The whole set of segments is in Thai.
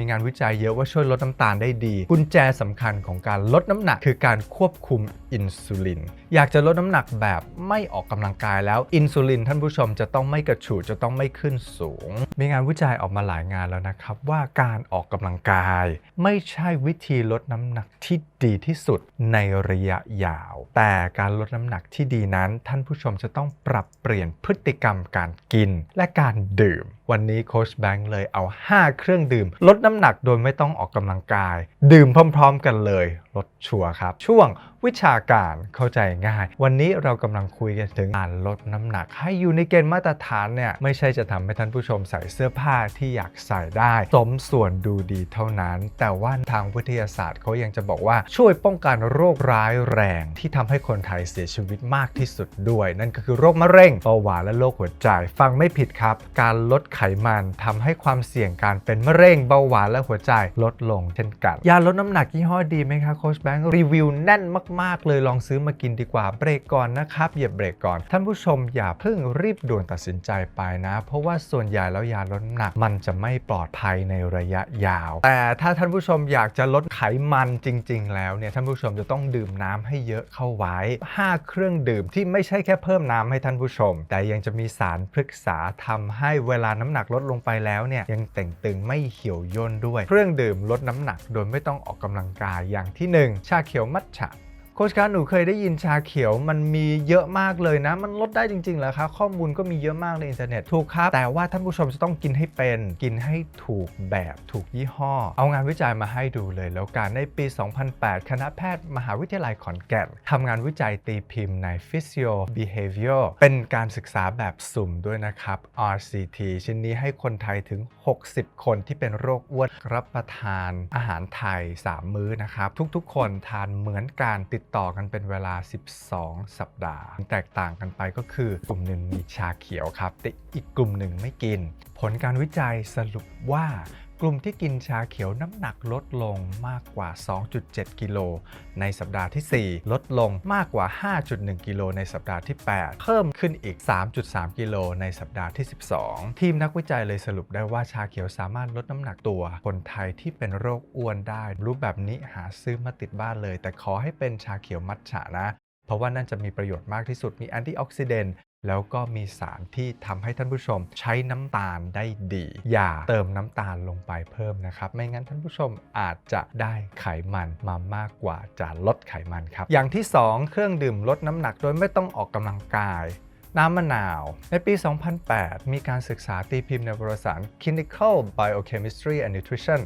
มีงานวิจัยเยอะว่าช่วยลดน้ำตาลได้ดี กุญแจสำคัญของการลดน้ำหนักคือการควบคุมอินซูลิน อยากจะลดน้ำหนักแบบไม่ออกกำลังกายแล้วอินซูลินท่านผู้ชมจะต้องไม่กระฉูดจะต้องไม่ขึ้นสูง มีงานวิจัยออกมาหลายงานแล้วนะครับ ว่าการออกกำลังกาย ไม่ใช่วิธีลดน้ำหนักที่ ดีที่สุดในระยะยาว แต่การลดน้ำหนักที่ดีนั้น ท่านผู้ชมจะต้องปรับเปลี่ยนพฤติกรรมการกินและการดื่ม วันนี้โค้ชแบงค์เลยเอา 5 เครื่องดื่ม ลดน้ำหนักโดยไม่ต้องออกกำลังกาย ดื่มพร้อม ๆ กันเลย ลดชัวร์ครับ ช่วง วิชาการเข้าใจง่าย วันนี้เรากำลังคุยกันถึงการลดน้ำหนัก ให้อยู่ในเกณฑ์มาตรฐานเนี่ยไม่ใช่จะทำให้ท่านผู้ชมใส่เสื้อผ้าที่อยากใส่ได้ สมส่วนดูดีเท่านั้น แต่ว่าทางวิทยาศาสตร์เขายังจะบอกว่าช่วยป้องกันโรคร้ายแรงที่ทำให้คนไทยเสียชีวิตมากที่สุดด้วย นั่นก็คือโรคมะเร็งเบาหวานและโรคหัวใจ ฟังไม่ผิดครับ การลดไขมันทำให้ความเสี่ยงการเป็นมะเร็งเบาหวานและหัวใจลดลงเช่นกันยาลดน้ำหนักยี่ห้อดีไหมคะโค้ชแบงค์รีวิวแน่นมากๆเลยลองซื้อมากินดีกว่าเบรกก่อนนะครับอย่าเบรกก่อน ท่านผู้ชมอย่าเพิ่งรีบด่วนตัดสินใจไปนะ เพราะว่าส่วนใหญ่แล้วยาลดน้ำหนัก มันจะไม่ปลอดภัยในระยะยาว แต่ถ้าท่านผู้ชมอยากจะลดไขมันจริง ๆ แล้วเนี่ยท่านผู้ชมจะต้องดื่มน้ำให้เยอะเข้าไว้ 5 เครื่องดื่มที่ไม่ใช่แค่เพิ่มน้ำให้ท่านผู้ชม แต่ยังจะมีสารพฤกษาทำให้เวลาน้ำหนักลดลงไปแล้วเนี่ยยังเต่งตึงไม่เหี่ยวย่นด้วย เครื่องดื่มลดน้ำหนักโดยไม่ต้องออกกำลังกายอย่างที่หนึ่งชาเขียวมัทฉะ โค้ชคะหนูเคยได้ยินชาเขียวมันมีเยอะมากเลยนะ มันลดได้จริงๆเหรอคะข้อมูลก็มีเยอะมากในอินเทอร์เน็ตถูกครับ แต่ว่าท่านผู้ชมจะต้องกินให้เป็น กินให้ถูกแบบถูกยี่ห้อ เอางานวิจัยมาให้ดูเลย แล้วกันในปี 2008 คณะแพทย์มหาวิทยาลัยขอนแก่นทำงานวิจัยตีพิมพ์ใน Physio Behavior เป็นการศึกษาแบบสุ่มด้วยนะครับ RCT ชิ้นนี้ให้คนไทยถึง 60 คนที่เป็นโรคอ้วนรับประทานอาหารไทย 3 มื้อนะครับทุกๆ คนทานเหมือนการติดต่อกันเป็นเวลา 12 สัปดาห์ แตกต่างกันไปก็คือกลุ่มหนึ่งมีชาเขียวครับ แต่อีกกลุ่มหนึ่งไม่กิน ผลการวิจัยสรุปว่า กลุ่มที่กินชาเขียวน้ำหนักลดลงมากกว่า 2.7 กิโลในสัปดาห์ที่ 4 ลดลงมากกว่า 5.1 กิโลในสัปดาห์ที่ 8 เพิ่มขึ้นอีก 3.3 กิโลในสัปดาห์ที่ 12 ทีมนักวิจัยเลยสรุปได้ว่าชาเขียวสามารถลดน้ำหนักตัว คนไทยที่เป็นโรคอ้วนได้ รูปแบบนี้หาซื้อมาติดบ้านเลย แต่ขอให้เป็นชาเขียวมัทฉะนะ เพราะว่านั่นจะมีประโยชน์มากที่สุดมีแอนตี้ออกซิเดนต์แล้วก็มีสารที่ทำให้ท่านผู้ชมใช้น้ำตาลได้ดี อย่าเติมน้ำตาลลงไปเพิ่มนะครับ ไม่งั้นท่านผู้ชมอาจจะได้ไขมันมามากกว่าจะลดไขมันครับ อย่างที่ 2 เครื่องดื่มลดน้ำหนักโดยไม่ต้องออกกำลังกายน้ำมะนาว ในปี 2008 มีการศึกษาตีพิมพ์ในวารสาร Clinical Biochemistry and Nutrition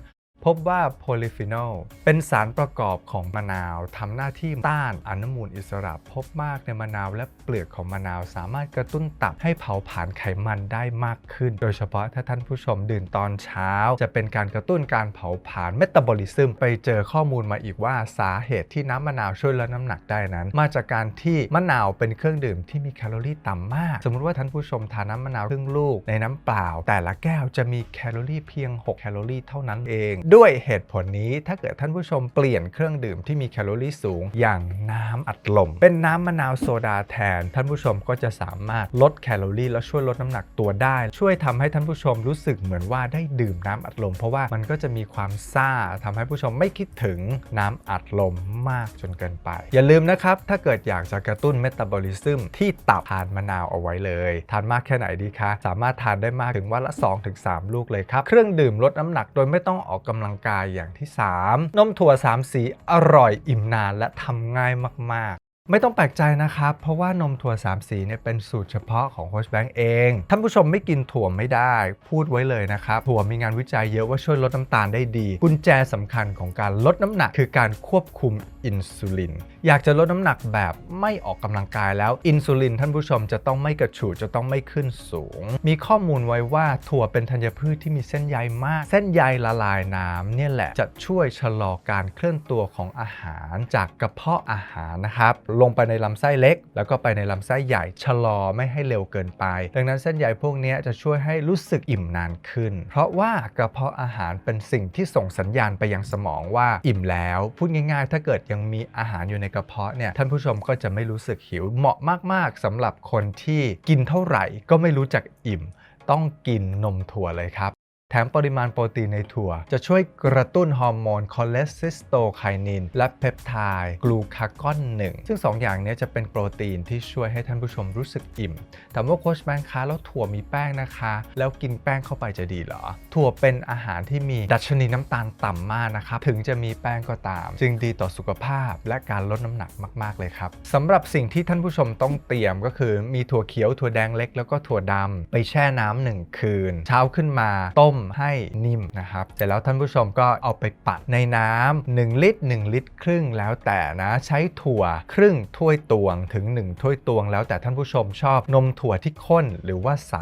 พบว่าโพลิฟีนอลเป็นสารประกอบของมะนาวทำหน้าที่ต้านอนุมูลอิสระพบมากในมะนาวและเปลือกของมะนาว สามารถกระตุ้นตับให้เผาผลาญไขมันได้มากขึ้น โดยเฉพาะถ้าท่านผู้ชมดื่มตอนเช้า จะเป็นการกระตุ้นการเผาผลาญเมตาบอลิซึมไปเจอข้อมูลมาอีกว่าสาเหตุที่น้ำมะนาวช่วยลดน้ำหนักได้นั้น มาจากการที่มะนาวเป็นเครื่องดื่มที่มีแคลอรี่ต่ำมาก สมมติว่าท่านผู้ชมทานน้ำมะนาวครึ่งลูกในน้ำเปล่า แต่ละแก้วจะมีแคลอรี่เพียง 6 แคลอรี่เท่านั้นเองด้วยเหตุผลนี้ถ้าเกิดท่านผู้ชมเปลี่ยนเครื่องดื่มที่มีแคลอรี่สูงอย่างน้ำอัดลม เป็นน้ำมะนาวโซดาแทน ท่านผู้ชมก็จะสามารถลดแคลอรี่และช่วยลดน้ำหนักตัวได้ ช่วยทำให้ท่านผู้ชมรู้สึกเหมือนว่าได้ดื่มน้ำอัดลม เพราะว่ามันก็จะมีความซ่าทำให้ผู้ชมไม่คิดถึงน้ำอัดลมมากจนเกินไป อย่าลืมนะครับ ถ้าเกิดอยากจะกระตุ้นเมตาบอลิซึมที่ตับทานมะนาวเอาไว้เลย ทานมากแค่ไหนดีคะสามารถทานได้มากถึงวันละ 2-3 ลูกเลยครับเครื่องดื่มลดน้ำหนักโดยไม่ต้องออกกำลังกายอย่างที่ 3 นมถั่ว 3 สีอร่อยอิ่มนานและทำง่ายมาก ไม่ต้องแปลกใจนะครับ เพราะว่านมถั่ว 3 สีเนี่ยเป็นสูตรเฉพาะของโคชแบงค์เอง ท่านผู้ชมไม่กินถั่วไม่ได้ พูดไว้เลยนะครับ ถั่วมีงานวิจัยเยอะว่าช่วยลดน้ำตาลได้ดี กุญแจสำคัญของการลดน้ำหนัก คือการควบคุมอินซูลิน อยากจะลดน้ำหนักแบบไม่ออกกำลังกายแล้วอินซูลินท่านผู้ชมจะต้องไม่กระฉูดจะต้องไม่ขึ้นสูง มีข้อมูลไว้ว่าถั่วเป็นธัญพืชที่มีเส้นใยมาก เส้นใยละลายน้ำเนี่ยแหละจะช่วยชะลอการเคลื่อนตัวของอาหารจากกระเพาะอาหารนะครับลงไปในลำไส้เล็ก แล้วก็ไปในลำไส้ใหญ่ชะลอไม่ให้เร็วเกินไป ดังนั้นเส้นใยพวกนี้จะช่วยให้รู้สึกอิ่มนานขึ้น เพราะว่ากระเพาะอาหารเป็นสิ่งที่ส่งสัญญาณไปยังสมองว่าอิ่มแล้ว พูดง่ายๆ ถ้าเกิดยังมีอาหารอยู่ในกระเพาะเนี่ยท่านผู้ชมก็จะไม่รู้สึกหิวเหมาะมากๆสำหรับคนที่กินเท่าไหร่ก็ไม่รู้จักอิ่ม ต้องกินนมถั่วเลยครับ แถมปริมาณโปรตีนในถั่ว จะช่วยกระตุ้นฮอร์โมนคอเลสซิสโตไคนิน และเพปไทด์กลูคากอนหนึ่งซึ่ง 2 อย่างนี้จะเป็นโปรตีนที่ช่วยให้ท่านผู้ชมรู้สึกอิ่ม แต่ว่าโคชแบงค์คะแล้วถั่วมีแป้งนะคะ แล้วกินแป้งเข้าไปจะดีเหรอ ถั่วเป็นอาหารที่มีดัชนีน้ำตาลต่ำมากนะครับถึงจะมีแป้งก็ตาม จึงดีต่อสุขภาพและการลดน้ำหนักมาก ๆ เลยครับสำหรับสิ่งที่ท่านผู้ชมต้องเตรียมก็คือมีถั่วเขียวถั่วแดงเล็กแล้วก็ถั่วดำไปแช่น้ำหนึ่งคืน เช้าขึ้นมาต้มให้นิ่มนะครับเสร็จแล้วท่านผู้ชมก็เอาไปปั่นในน้ำ1ลิตร 1 ลิตร ครึ่งแล้วแต่นะใช้ถั่วครึ่งถ้วยตวงถึง 1 ถ้วยตวง แล้วแต่ท่านผู้ชมชอบนมถั่วที่ข้นหรือว่าใส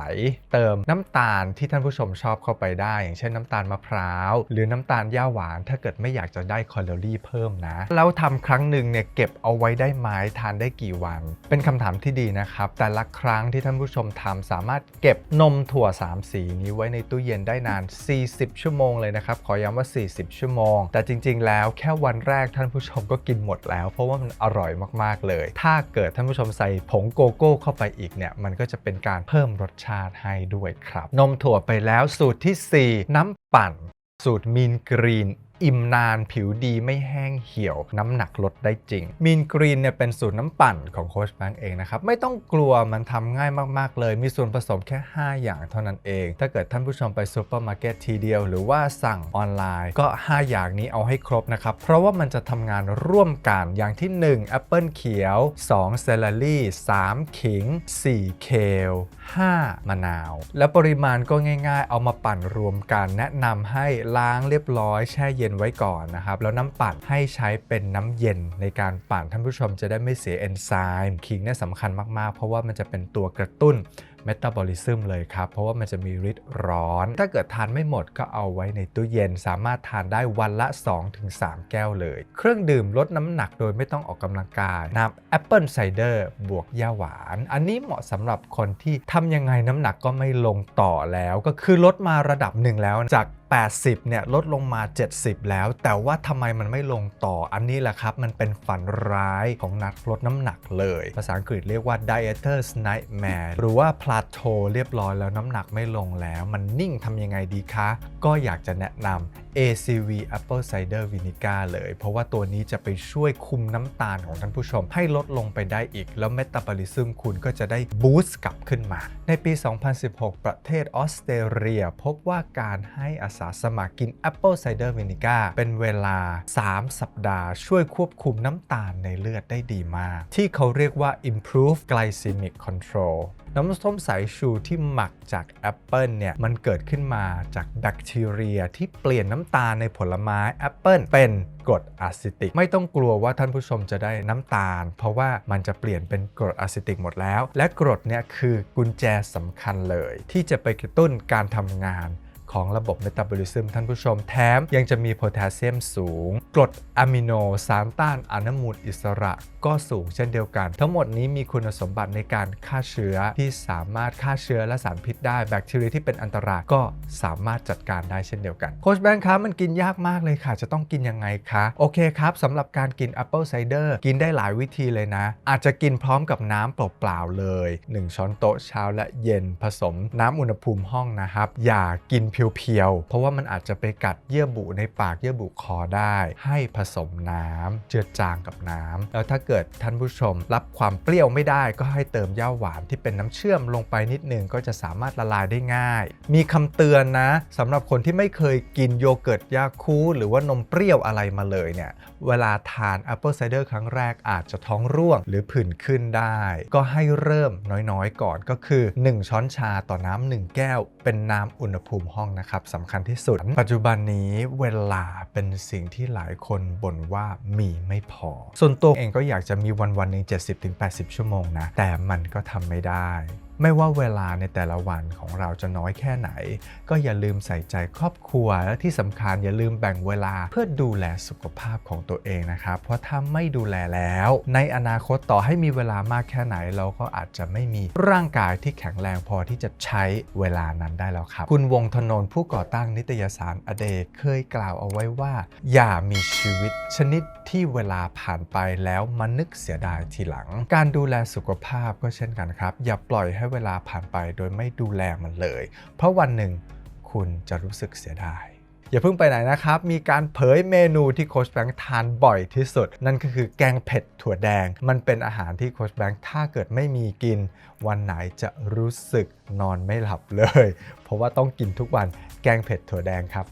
เติมน้ำตาลที่ท่านผู้ชมชอบเข้าไปได้ อย่างเช่นน้ำตาลมะพร้าว หรือน้ำตาลย่าหวาน ถ้าเกิดไม่อยากจะได้แคลอรี่เพิ่มนะแล้วทำครั้งหนึ่งเนี่ยเก็บเอาไว้ได้ไหมทานได้กี่วัน เป็นคำถามที่ดีนะครับแต่ละครั้งที่ท่านผู้ชมทำสามารถเก็บนมถั่ว 3 สีนี้ไว้ในตู้เย็นได้นาน 40 ชั่วโมงเลยนะครับ ขอย้ำว่า 40 ชั่วโมง แต่จริง ๆ แล้วแค่วันแรกท่านผู้ชมก็กินหมดแล้ว เพราะว่ามันอร่อยมากๆเลย ถ้าเกิดท่านผู้ชมใส่ผงโกโก้เข้าไปอีกเนี่ย มันก็จะเป็นการเพิ่มรสชาติให้ด้วยครับ นมถั่วไปแล้วสูตรทีสี่4 น้ำปั่น สูตรมีนกรีน อิ่มนานผิวดีไม่แห้งเหี่ยว น้ำหนักลดได้จริงมีนกรีนเนี่ยเป็นสูตรน้ำปั่นของโค้ชแบงค์เองนะครับ ไม่ต้องกลัวมันทำง่ายมาก ๆ เลย มีส่วนผสมแค่ 5 อย่างเท่านั้นเอง ถ้าเกิดท่านผู้ชมไปซูเปอร์มาร์เก็ตทีเดียว หรือว่าสั่งออนไลน์ก็ 5 อย่างนี้เอาให้ครบนะครับ เพราะว่ามันจะทำงานร่วมกันอย่างที่1แอปเปิลเขียว 2 เซลลารี่ 3 ขิง 4 เคล 5 มะนาว แล้วปริมาณก็ง่าย ๆ เอามาปั่นรวมกัน แนะนำให้ล้างเรียบร้อยแช่เย็นไว้ก่อนนะครับแล้วน้ำปั่นให้ใช้เป็นน้ำเย็นในการปั่นท่านผู้ชมจะได้ไม่เสียเอนไซม์คิงเนี่ยสำคัญมากๆ เพราะว่ามันจะเป็นตัวกระตุ้น เมตาบอลิซึมเลยครับ เพราะว่ามันจะมีฤทธิ์ร้อน ถ้าเกิดทานไม่หมดก็เอาไว้ในตู้เย็น สามารถทานได้วันละ 2-3 แก้วเลย เครื่องดื่มลดน้ำหนักโดยไม่ต้องออกกำลังกาย น้ำแอปเปิลไซเดอร์บวกย่าหวาน อันนี้เหมาะสำหรับคนที่ทำยังไงน้ำหนักก็ไม่ลงต่อแล้ว ก็คือลดมาระดับหนึ่งแล้วจาก80 เนี่ย ลดลงมา 70 แล้ว แต่ว่าทำไมมันไม่ลงต่ออันนี้แหละครับ มันเป็นฝันร้ายของนักลดน้ำหนักเลย ภาษาอังกฤษเรียกว่า dieter's nightmare หรือว่ามาโชว์เรียบร้อยแล้วน้ำหนักไม่ลงแล้ว มันนิ่งทำยังไงดีคะ ก็อยากจะแนะนำ ACV Apple Cider Vinegar เลย เพราะว่าตัวนี้จะไปช่วยคุมน้ำตาลของท่านผู้ชม ให้ลดลงไปได้อีก แล้วเมตาบอลิซึมคุณก็จะได้บูสต์กลับขึ้นมา ในปี 2016 ประเทศออสเตรเลีย พบว่าการให้อาสาสมัครกิน Apple Cider Vinegar เป็นเวลา 3 สัปดาห์ ช่วยควบคุมน้ำตาลในเลือดได้ดีมาก ที่เขาเรียกว่า improve glycemic control น้ำส้มสายชูที่หมักจากแอปเปิลเนี่ยมันเกิดขึ้นมาจากแบคทีเรียที่เปลี่ยนน้ำตาลในผลไม้แอปเปิลเป็นกรดอะซิติก ไม่ต้องกลัวว่าท่านผู้ชมจะได้น้ำตาล เพราะว่ามันจะเปลี่ยนเป็นกรดอะซิติกหมดแล้ว และกรดเนี่ยคือกุญแจสำคัญเลย ที่จะไปกระตุ้นการทำงาน ของระบบเมตาบอลิซึมท่านผู้ชมแถมยังจะมีโพแทสเซียมสูง กรดอะมิโนสารต้านอนุมูลอิสระก็สูงเช่นเดียวกัน ทั้งหมดนี้มีคุณสมบัติในการฆ่าเชื้อที่สามารถฆ่าเชื้อและสารพิษได้แบคทีเรียที่เป็นอันตรายก็สามารถจัดการได้เช่นเดียวกันโคชแบงค์ครับมันกินยากมากเลยค่ะ จะต้องกินยังไงคะโอเคครับสำหรับการกิน Apple Cider กินได้หลายวิธีเลยนะ อาจจะกินพร้อมกับน้ำเปล่าๆเลย 1 ช้อนโต๊ะเช้าและเย็นผสมน้ำอุณหภูมิห้องนะครับอย่ากินเพียวๆ เพราะว่ามันอาจจะไปกัดเยื่อบุในปากเยื่อบุคอได้ ให้ผสมน้ำเจือจางกับน้ำแล้วถ้าเกิดท่านผู้ชมรับความเปรี้ยวไม่ได้ก็ให้เติมย่าหวานที่เป็นน้ำเชื่อมลงไปนิดนึงก็จะสามารถละลายได้ง่าย มีคำเตือนนะสำหรับคนที่ไม่เคยกินโยเกิร์ตยาคูหรือว่านมเปรี้ยวอะไรมาเลยเนี่ยเวลาทาน Apple Cider ครั้งแรกอาจจะท้องร่วงหรือผื่นขึ้นได้ ก็ให้เริ่มน้อยๆ ก่อนก็คือ 1 ช้อนชาต่อน้ำ1แก้ว เป็นน้ำอุณหภูมิห้องนะครับสำคัญที่สุด ปัจจุบันนี้เวลาเป็นสิ่งที่หลายคนบ่นว่ามีไม่พอ ส่วนตัวเองก็อยากจะมีวันวันๆหนึ่ง70-80 ชั่วโมงนะ แต่มันก็ทำไม่ได้ ไม่ว่าเวลาในแต่ละวันของเราจะน้อยแค่ไหน ก็อย่าลืมใส่ใจครอบครัว และที่สำคัญอย่าลืมแบ่งเวลาเพื่อดูแลสุขภาพของตัวเองนะครับ เพราะถ้าไม่ดูแลแล้ว ในอนาคตต่อให้มีเวลามากแค่ไหน เราก็อาจจะไม่มีร่างกายที่แข็งแรงพอที่จะใช้เวลานั้นได้แล้วครับ คุณวงธนนท์ผู้ก่อตั้งนิตยสารอเดเคยกล่าวเอาไว้ว่า อย่ามีชีวิตชนิดที่เวลาผ่านไปแล้วมานึกเสียดายทีหลัง การดูแลสุขภาพก็เช่นกันครับ อย่าปล่อยใหให้เวลาผ่านไปโดยไม่ดูแลมันเลย เพราะวันหนึ่งคุณจะรู้สึกเสียดาย อย่าเพิ่งไปไหนนะครับ มีการเผยเมนูที่โค้ชแบงค์ทานบ่อยที่สุด นั่นก็คือแกงเผ็ดถั่วแดง มันเป็นอาหารที่โค้ชแบงค์ถ้าเกิดไม่มีกิน วันไหนจะรู้สึกนอนไม่หลับเลย เพราะว่าต้องกินทุกวันแกงเผ็ดถั่วแดงครับ